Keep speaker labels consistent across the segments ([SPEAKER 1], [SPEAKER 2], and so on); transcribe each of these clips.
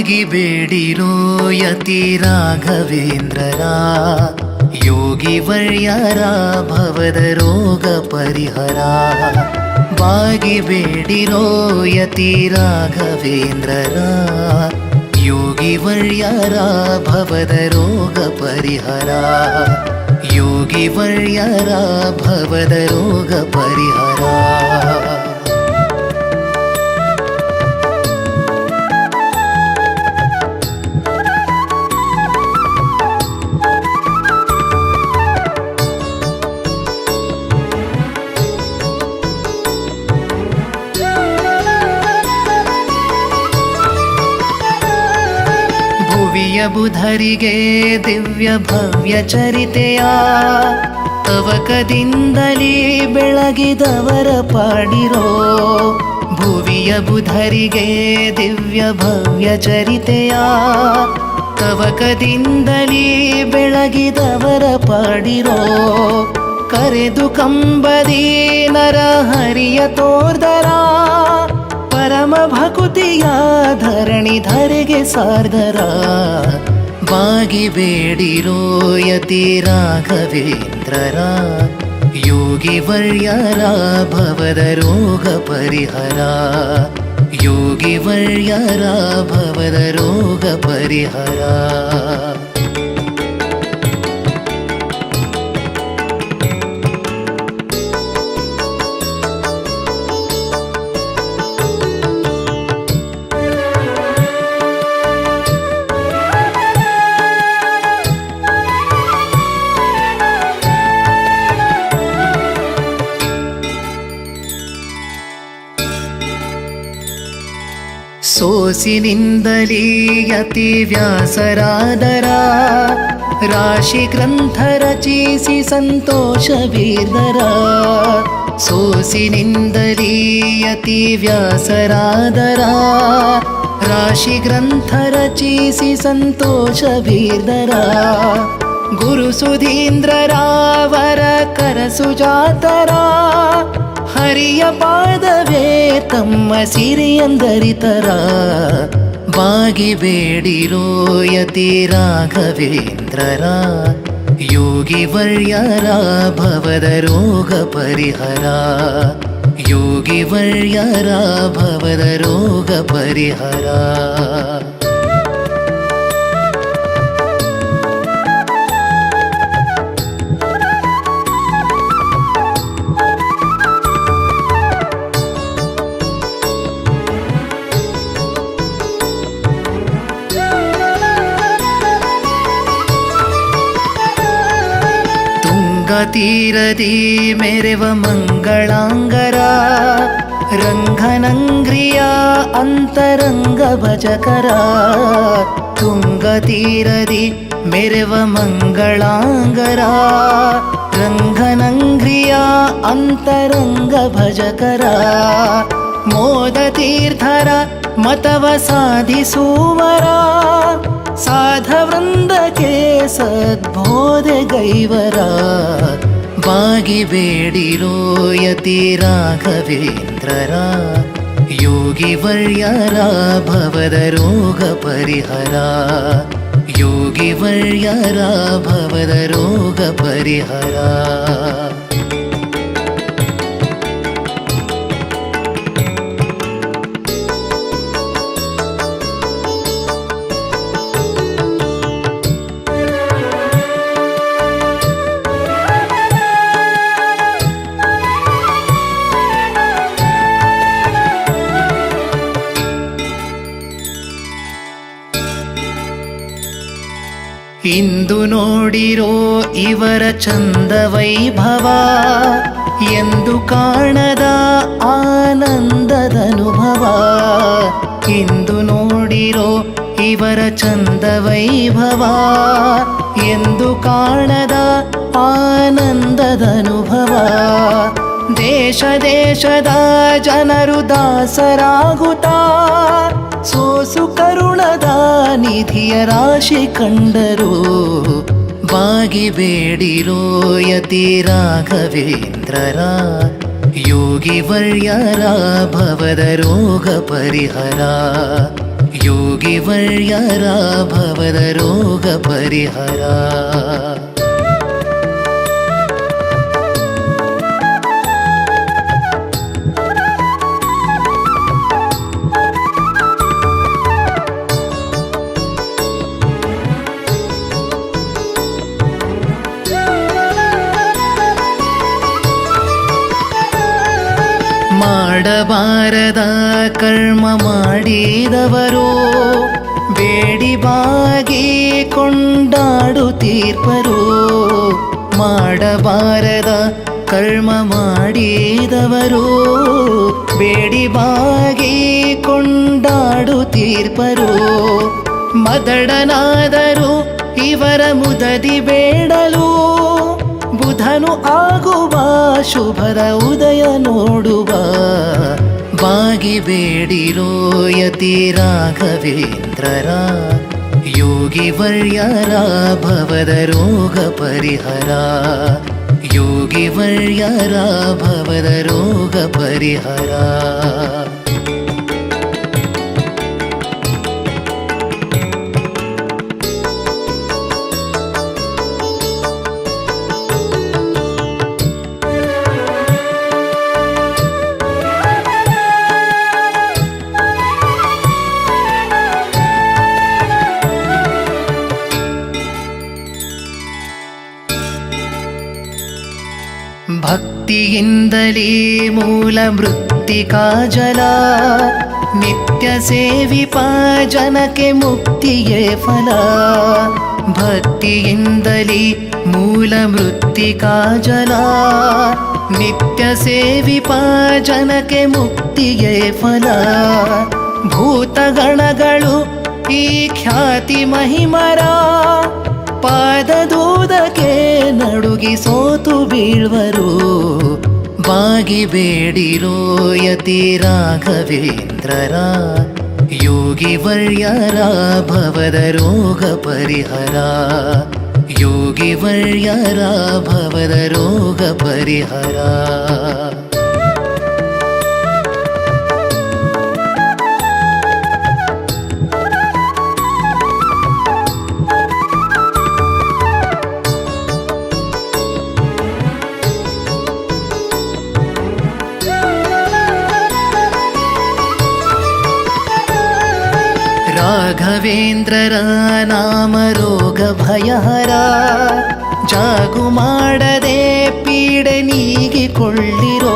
[SPEAKER 1] ಬಾಗಿ ಬೇಡಿರೋ ಯತಿ ರಾಘವೇಂದ್ರರ, ಯೋಗಿ ವರ್ಯರ ಭವದ ರೋಗ ಪರಿಹರ. ಬಾಗಿ ಬೇಡಿರೋ ಯತಿ ರಾಘವೇಂದ್ರರ, ಯೋಗಿ ವರ್ಯರ ಭವದ ರೋಗ ಪರಿಹರ. ಯೋಗಿ ವರ್ಯರ ಭುವಿಯ ಬುಧರಿಗೆ ದಿವ್ಯ ಭವ್ಯ ಚರಿತೆಯ ತವಕದಿಂದಲೇ ಬೆಳಗಿದವರ ಪಾಡಿರೋ ಭುವಿಯ ಬುಧರಿಗೆ ದಿವ್ಯ ಭವ್ಯ ಚರಿತೆಯ ತವಕದಿಂದಲೇ ಬೆಳಗಿದವರ ಪಾಡಿರೋ ಕರೆದು ಕಂಬದಿ ನರ ಹರಿಯ ತೋರ್ದರ ಪರಮ ಭಕುತಿಯ ಧರಣಿ ಧರೆಗೆ ಸಾರ್ಧರ. ಬಾಗಿ ಬೇಡಿರೋ ಯತಿ ರಾಘವೇಂದ್ರರ. ಯೋಗಿ ವರ್ಯರ ಭವದ ರೋಗ ಪರಿಹರ. ಯೋಗಿ ವರ್ಯರ ಭವದ ರೋಗ ಪರಿಹರ. ಸೋಸಿನಿಂದಲೇ ಯತಿ ವ್ಯಾಸರಾದರ ರಾಶಿ ಗ್ರಂಥ ರಚಿಸಿ ಸಂತೋಷ ಬೀರ್ದರ ಸೋಸಿನಿಂದಲೇ ಯತಿ ವ್ಯಾಸರಾದರ ರಾಶಿ ಗ್ರಂಥ ರಚಿಸಿ ಸಂತೋಷ ಬೀರ್ದರ ಗುರು ಸುಧೀಂದ್ರರಾವರ ಕರಸುಜಾತರ ಹರಿಯ ಪಾದವೇ ತಮ್ಮ ಸಿರಿಯಂದರಿತರ ಬಾಗಿ ಬೇಡಿರೋ ಯತಿ ರಾಘವೇಂದ್ರರ. ಯೋಗಿ ವರ್ಯರ ಭವದ ರೋಗ ಪರಿಹರ. ಯೋಗಿ ವರ್ಯರ ಭವದ गङ्गातीरदी मेरेव मङ्गलाङ्गरा रङ्गनङ्ग्रिया अन्तरङ्गभजकरा तुङ्गतीरदि मेरेव मङ्गलाङ्गरा रङ्गनङ्ग्रिया अन्तरङ्गभजकरा मोदतीर्थरा मतव साधिसूवरा ಸಾಧವೃಂದಕ್ಕೆ ಸದ್ಬೋಧೆ ಗೈವರ. ಬಾಗಿ ಬೇಡಿರೋ ಯತಿ ರಾಘವೇಂದ್ರರ. ಯೋಗಿ ವರ್ಯರ ಭವದ ರೋಗ ಪರಿಹರ. ಯೋಗಿ ವರ್ಯರ ಭವದ ರೋಗ ಪರಿಹರ. ಇಂದು ನೋಡಿರೋ ಇವರ ಚಂದ ವೈಭವ, ಎಂದು ಕಾಣದ ಆನಂದದನುಭವ ಇಂದು ನೋಡಿರೋ ಇವರ ಚಂದ ವೈಭವ, ಎಂದು ಕಾಣದ ಆನಂದದನುಭವ ದೇಶ ದೇಶದ ಜನರು ದಾಸರಾಗುತ್ತಾ ಸೋಸು ಕರುಣದ ನಿಧಿಯ ರಾಶಿ ಕಂಡರು. ಬಾಗಿ ಬೇಡಿರೋ ಯತಿ ರಾಘವೇಂದ್ರರ, ಯೋಗಿ ವರ್ಯರ ಭವದ ರೋಗ ಪರಿಹರ. ಯೋಗಿವರ್ಯರ ಭವದ ರೋಗ ಪರಿಹರ. ಮಾಡಬಾರದ ಕರ್ಮ ಮಾಡಿದವರು, ಬೇಡಿ ಬಾಗಿ ಕೊಂಡಾಡುತ್ತೀರ್ಪರು ಮಾಡಬಾರದ ಕರ್ಮ ಮಾಡಿದವರು, ಬೇಡಿ ಬಾಗಿ ಕೊಂಡಾಡುತ್ತೀರ್ಪರು ಮದಡನಾದರು ಇವರ ಮುದದಿ ಬೇಡಲು ಶುಭದ ಉದಯ ನೋಡುವ ಬಾಗಿ ಬೇಡಿರೋ ಯತಿ ರಾಘವೇಂದ್ರರ, ಯೋಗಿ ವರ್ಯರ ಭವದ ರೋಗ ಪರಿಹರ, ಯೋಗಿ ವರ್ಯರ ಭವದ ರೋಗ ಪರಿಹರ. ಭಕ್ತಿಯಿಂದಲೇ ಮೂಲ ಮೃತ್ತಿಕಾ ಜಲ ನಿತ್ಯ ಸೇವಿಪ ಜನಕ್ಕೆ ಮುಕ್ತಿಯೇ ಫಲ ಭಕ್ತಿಯಿಂದಲೇ ಮೂಲ ಮೃತ್ತಿಕಾ ಜಲ ನಿತ್ಯ ಸೇವಿಪ ಜನಕ್ಕೆ ಮುಕ್ತಿಯೇ ಫಲ ಭೂತಗಣಗಳು ಈ ಖ್ಯಾತಿ ಮಹಿಮರ ಪಾದದೂದಕ್ಕೆ ನಡುಗಿ ಸೋತು ಬೀಳ್ವರು. ಬಾಗಿ ಬೇಡಿರೋ ಯತಿ ರಾಘವೇಂದ್ರರ, ಯೋಗಿ ವರ್ಯರ ಭವದ ರೋಗ ಪರಿಹರ. ಯೋಗಿ ವರ್ಯರ ರಾಘವೇಂದ್ರರ ನಾಮ ರೋಗ ಭಯಹರ. ಜಾಗು ಮಾಡದೆ ಪೀಡೆ ನೀಗಿಕೊಳ್ಳಿರೋ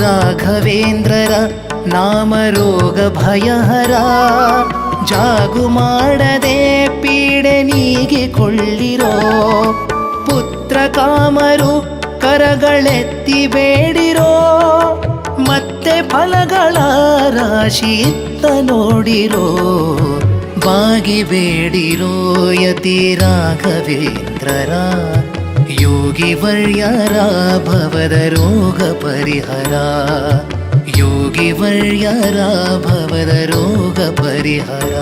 [SPEAKER 1] ರಾಘವೇಂದ್ರರ ನಾಮ ರೋಗ ಭಯಹರ. ಜಾಗು ಮಾಡದೆ ಪೀಡೆ ನೀಗಿಕೊಳ್ಳಿರೋ ಪುತ್ರ ಕಾಮರು ಕರಗಳೆತ್ತಿ ಬೇಡಿರೋ ಮತ್ತೆ ಫಲಗಳ ರಾಶಿ ಇತ್ತ ನೋಡಿರೋ, ಬಾಗಿ ಬೇಡಿರೋ ಯತಿ ರಾಘವೇಂದ್ರರ, ಯೋಗಿ ವರ್ಯರ ಭವದ ರೋಗ ಪರಿಹರ. ಯೋಗಿ ವರ್ಯರ ಭವದ ರೋಗ ಪರಿಹರ.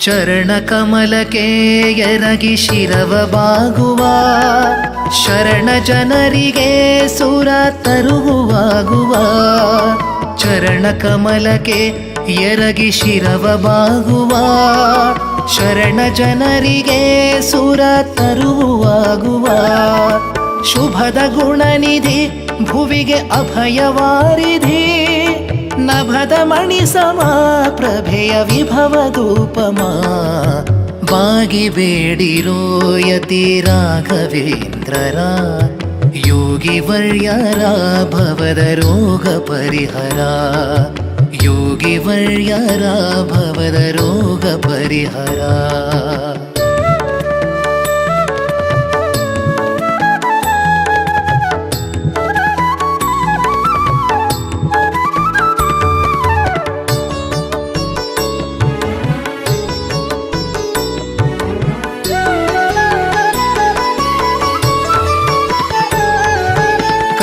[SPEAKER 1] ಚರಣ ಕಮಲಕ್ಕೆ ಎರಗಿ ಶಿರವ ಬಾಗುವ, ಶರಣ ಜನರಿಗೆ ಸುರ ತರುವಾಗುವ ಚರಣ ಕಮಲಕ್ಕೆ ಎರಗಿ ಶಿರವ ಬಾಗುವ, ಶರಣ ಜನರಿಗೆ ಸುರ ತರುವಾಗುವ ಶುಭದ ಗುಣನಿಧಿ ಭುವಿಗೆ ಅಭಯವಾರಿಧಿ ನಭದ ಮಣಿ ಸಮ ಪ್ರಭೆಯ ವಿಭವದೂಪಮ ಬಾಗಿ ಬೇಡಿರೋ ಯತಿ ರಾಘವೇಂದ್ರರ ಯೋಗಿ ವರ್ಯರ ಭವದ ರೋಗ ಪರಿಹರ ಯೋಗಿ ವರ್ಯರ ಭವದ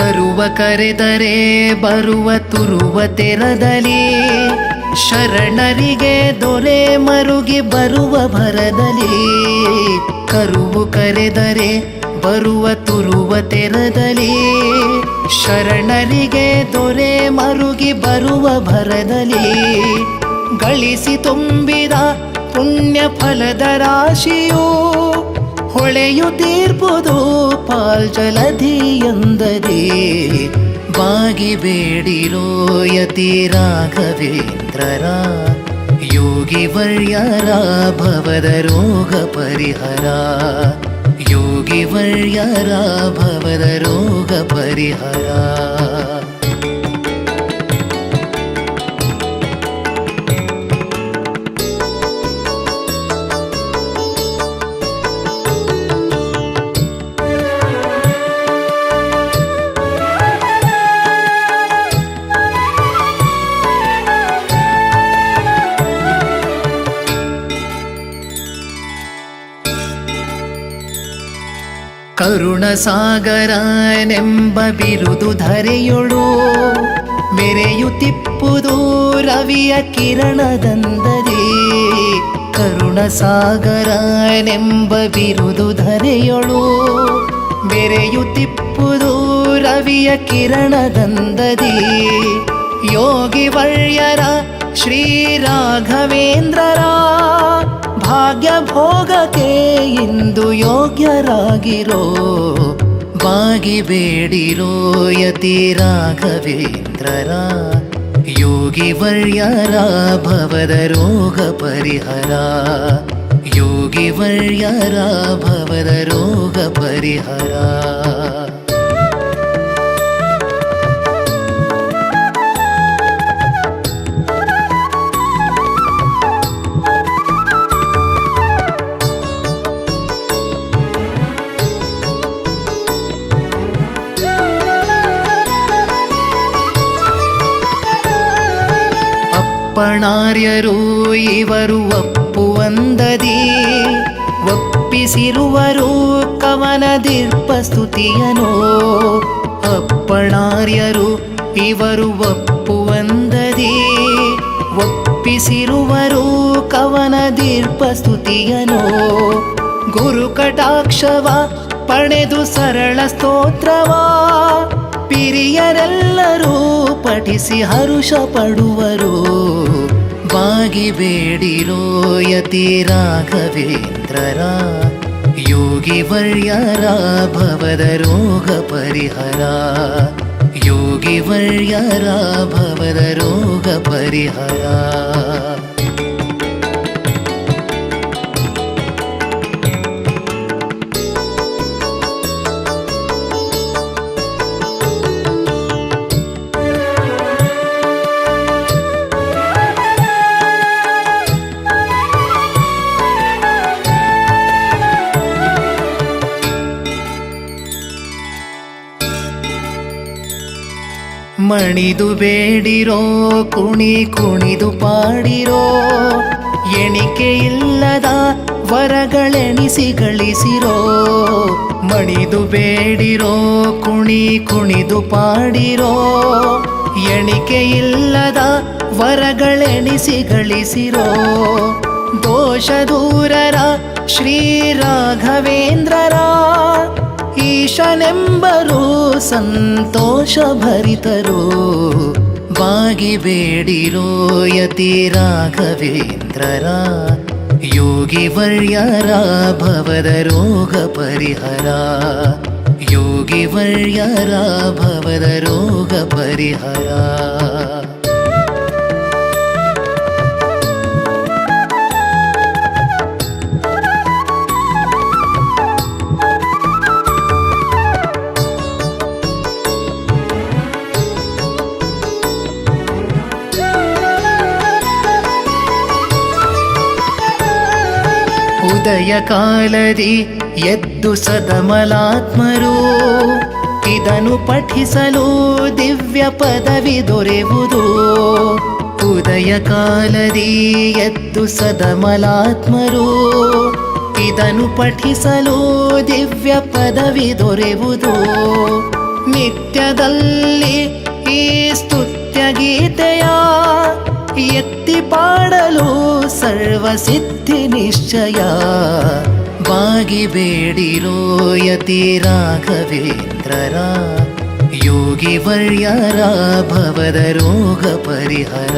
[SPEAKER 1] ಕರುವ ಕರೆದರೆ, ಬರುವ ತುರುವ ತೆರದಲ್ಲಿ ಶರಣರಿಗೆ ದೊರೆ ಮರುಗಿ ಬರುವ ಭರದಲ್ಲಿ ಕರುವು ಕರೆದರೆ, ಬರುವ ತುರುವ ತೆರದಲ್ಲಿ ಶರಣರಿಗೆ ದೊರೆ ಮರುಗಿ ಬರುವ ಭರದಲ್ಲಿ ಗಳಿಸಿ ತುಂಬಿದ ಪುಣ್ಯ ಫಲದ ರಾಶಿಯು ಹೊಳೆಯುತ್ತೀರ್ಪುದು ಪಾಲ್ಜಲಧಿ ಎಂದರೆ ಬಾಗಿ ಬೇಡಿರೋ ಯತಿ ರಾಘವೇಂದ್ರರ, ಯೋಗಿ ವರ್ಯರ ಭವದ ರೋಗ ಪರಿಹರ. ಯೋಗಿ ವರ್ಯರ ಭವದ ರೋಗ ಪರಿಹರ. ಕರುಣಸಾಗರನೆಂಬ ಬಿರುದು ಧರೆಯೊಳು ಮೆರೆಯುತ್ತಿಪ್ಪುದು ರವಿಯ ಕಿರಣದಂದರಿ ಕರುಣಸಾಗರನೆಂಬ ಬಿರುದು ಧರೆಯೊಳು ಮೆರೆಯುತ್ತಿಪ್ಪುದು ರವಿಯ ಕಿರಣದಂದದಿ ಯೋಗಿ ವರ್ಯರ ಶ್ರೀ ರಾಘವೇಂದ್ರರ ಭಾಗ್ಯ ಭೋಗಕ್ಕೆ ಇಂದು ಯೋಗ್ಯರಾಗಿರೋ, ಬಾಗಿ ಬೇಡಿರೋ ಯತಿ ರಾಘವೇಂದ್ರರ, ಯೋಗಿ ವರ್ಯರ ಭವದ ರೋಗ ಪರಿಹರ. ಯೋಗಿ ವರ್ಯರ ಭವದ ಅಪ್ಪಣಾರ್ಯರು ಇವರು ಒಪ್ಪುವಂದದಿ ಒಪ್ಪಿಸಿರುವರು ಕವನದಿರ್ಪ ಸ್ತುತಿಯನೋ. ಅಪ್ಪಣಾರ್ಯರು ಇವರು ಒಪ್ಪುವಂದದಿ ಒಪ್ಪಿಸಿರುವರು ಕವನದಿರ್ಪ ಸ್ತುತಿಯನೋ. ಗುರು ಕಟಾಕ್ಷವ ಪಡೆದು ಸರಳ ಸ್ತೋತ್ರವಾ. ಪಿರಿಯರೆಲ್ಲರೂ ಪಠಿಸಿ ಹರುಷ ಪಡುವರು. ಬಾಗಿ ಬೇಡಿರೋ ಯತಿ ರಾಘವೇಂದ್ರರ, ಯೋಗಿ ವರ್ಯರ ಭವದ ರೋಗ ಪರಿಹರ. ಯೋಗಿ ವರ್ಯರ ಭವದ ರೋಗ ಪರಿಹರ. ಮಣಿದು ಬೇಡಿರೋ, ಕುಣಿ ಕುಣಿದು ಪಾಡಿರೋ, ಎಣಿಕೆ ಇಲ್ಲದ ವರಗಳೆಣಿಸಿ ಗಳಿಸಿರೋ, ಮಣಿದು ಬೇಡಿರೋ, ಕುಣಿ ಕುಣಿದು ಪಾಡಿರೋ, ಎಣಿಕೆ ಇಲ್ಲದ ವರಗಳೆಣಿಸಿ ಗಳಿಸಿರೋ ದೋಷ ದೂರರ ಶ್ರೀ ರಾಘವೇಂದ್ರರ ಈಶನೆಂಬರು ಸಂತೋಷ ಭರಿತರು. ಬಾಗಿ ಬೇಡಿರೋ ಯತಿ ರಾಘವೇಂದ್ರರ, ಯೋಗಿ ವರ್ಯರ ಭವದ ರೋಗ ಪರಿಹರ. ಯೋಗಿ ವರ್ಯರ ಭವದ ರೋಗ ಪರಿಹರ. ಉದಯ ಕಾಲದಿ ಎದ್ದು ಸದಮಲಾತ್ಮರು. ಇದನ್ನು ಪಠಿಸಲು ದಿವ್ಯ ಪದವಿ ದೊರೆವುದು. ಉದಯ ಕಾಲದಿ ಎದ್ದು ಸದಮಲಾತ್ಮರು. ಇದನ್ನು ಪಠಿಸಲು ದಿವ್ಯ ಪದವಿ ದೊರೆವುದು. ನಿತ್ಯದಲ್ಲಿ ಈ ಸ್ತುತ್ಯ ಗೀತೆಯ ಪಾಡಲು ಸರ್ವಸಿದ್ಧಿ ನಿಶ್ಚಯ. ಬಾಗಿ ಬೇಡಿರೋ ಯತಿ ರಾಘವೇಂದ್ರರ. ಯೋಗಿ ವರ್ಯರ ಭವದ ರೋಗ ಪರಿಹರ.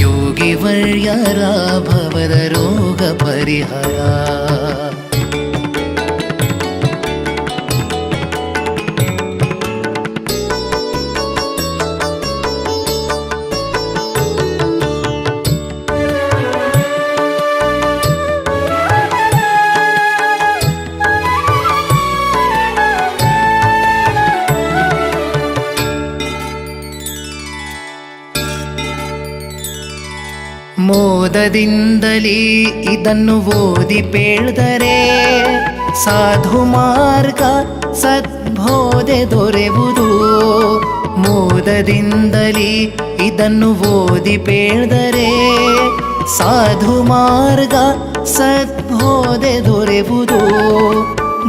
[SPEAKER 1] ಯೋಗಿ ವರ್ಯರ ಭವದ ರೋಗ ಪರಿಹರ. ಮೋದದಿಂದಲೇ ಇದನ್ನು ಓದಿ ಪೇಳ್ದರೆ ಸಾಧು ಮಾರ್ಗ ಸದ್ಬೋಧೆ ದೊರೆವುದು. ಮೋದದಿಂದಲೇ ಇದನ್ನು ಓದಿ ಪೇಳ್ದರೆ ಸಾಧು ಮಾರ್ಗ ಸದ್ಬೋಧೆ ದೊರೆವುದು.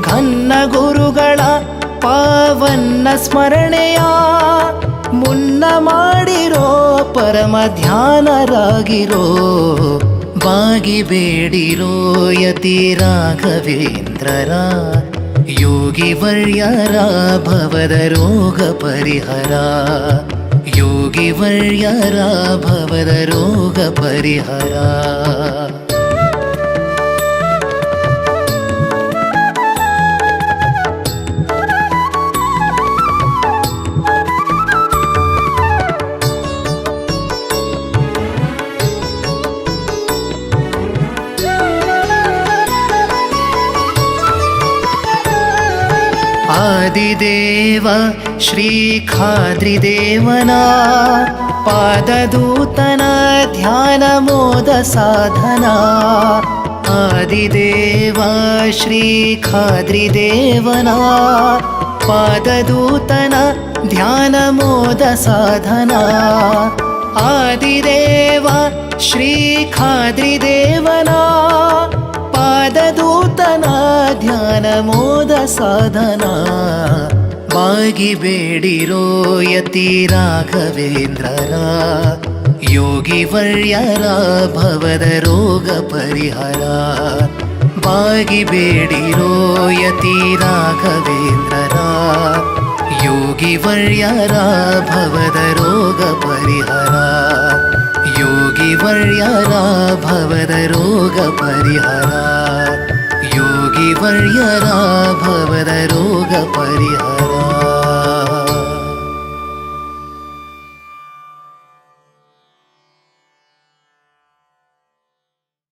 [SPEAKER 1] ಘನ್ನ ಗುರುಗಳ ಪಾವನ್ನ ಸ್ಮರಣೆಯ ಮುನ್ನ ಮಾಡಿರೋ ಪರಮ ಧ್ಯಾನರಾಗಿರೋ, ಬಾಗಿ ಬೇಡಿರೋ ಯತಿ ರಾಘವೇಂದ್ರರ, ಯೋಗಿ ವರ್ಯರ ಭವದ ರೋಗ ಪರಿಹರ. ಯೋಗಿ ವರ್ಯರ ಭವದ ರೋಗ ಪರಿಹರ. आदिदेव श्रीखाद्रिदेवना पादूतन ध्यानमोदसाधना। आदिदेव श्रीखाद्रिदेवना पाददूतन ध्यानमोदसाधना। आदिदेव श्रीखाद्रिदेवना। ಪಾದದೂತನ ಧ್ಯಾನ, ಮೋದ ಸಾಧನ. ಬಾಗಿ ಬೇಡಿರೋ ಯತಿ ರಾಘವೇಂದ್ರರ, ಯೋಗಿ ವರ್ಯರ ಭವದ ರೋಗ ಪರಿಹಾರ. ಬಾಗಿ ಬೇಡಿರೋ ಯತಿ ರಾಘವೇಂದ್ರರ, ಯೋಗಿ ವರ್ಯರ ಭವದ ರೋಗ ಪರಿಹರ. ಯೋಗಿ ವರ್ಯರ ಭವದ ರೋಗ ಪರಿಹರ ಯೋಗಿ